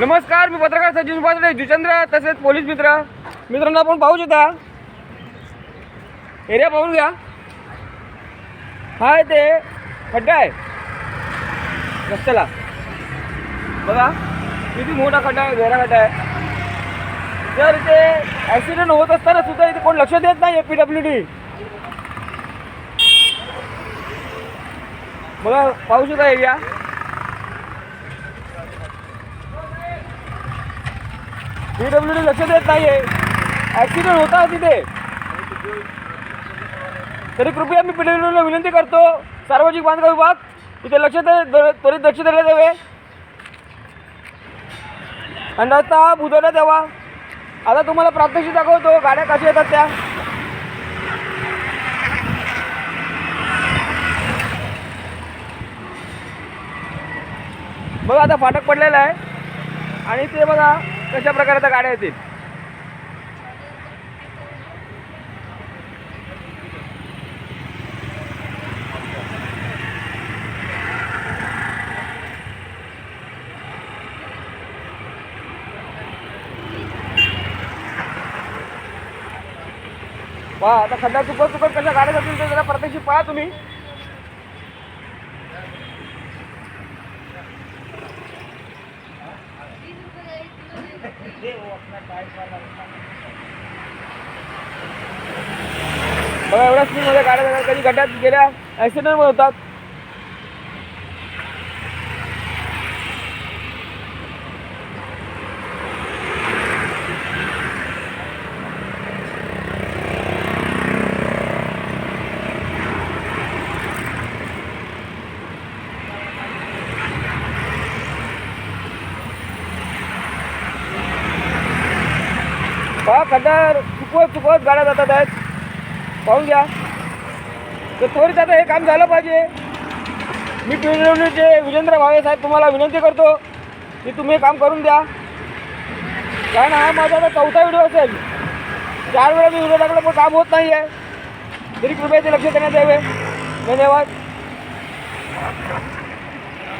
नमस्कार मी पत्रकार सचिन पात्रे जुचंद्र तसेच पोलीस मित्र. मित्रांनो आपण पाहू शकता एरिया पाहून घ्या. हा ते खड्डा आहे. रस्त्याला. बघा किती मोठा खड्डा आहे गहरा खड्डा आहे. जर इथे ॲक्सिडेंट होत असताना सुद्धा इथे कोण लक्ष देत नाही पी डब्ल्यू डी बघा पाहू शकता एरिया पीडब्ल्यू डी लक्ष देत नाही आहे ॲक्सिडेंट होता तिथे. तरी कृपया मी पी विनंती करतो सार्वजनिक बांधकाम विभाग तिथे लक्ष दे द- त्वरित लक्ष देण्यात द्यावे आणि रस्ता हा द्यावा आता तुम्हाला प्रात्यक्षिक दाखवतो गाड्या कशा येतात त्या. बघा आता फाटक पडलेला आहे. आणि ते बघा कशा प्रकारे आता गाड्या येतील? वा आता सध्या चुकत चुकत कशा गाड्या जातील ते जरा प्रत्यक्ष पहा तुम्ही. बघा एवढ्या स्पीडमध्ये गाड्या कधी खड्ड्यात गेल्या. ॲक्सिडेंट होतात. पहा खड्डा चुकवत चुकवत गाड्या जातात आहेत. पाहून घ्या. तर त्वरित आता हे काम झालं पाहिजे. मी पिढीचे विजेंद्र भावे साहेब तुम्हाला विनंती करतो की तुम्ही हे काम करून द्या. कारण हा माझा आता चौथा व्हिडिओ असेल. चार वेळा मी विरोधाकडे पण काम होत नाही आहे तरी कृपया ते लक्ष देण्यात यावे. धन्यवाद.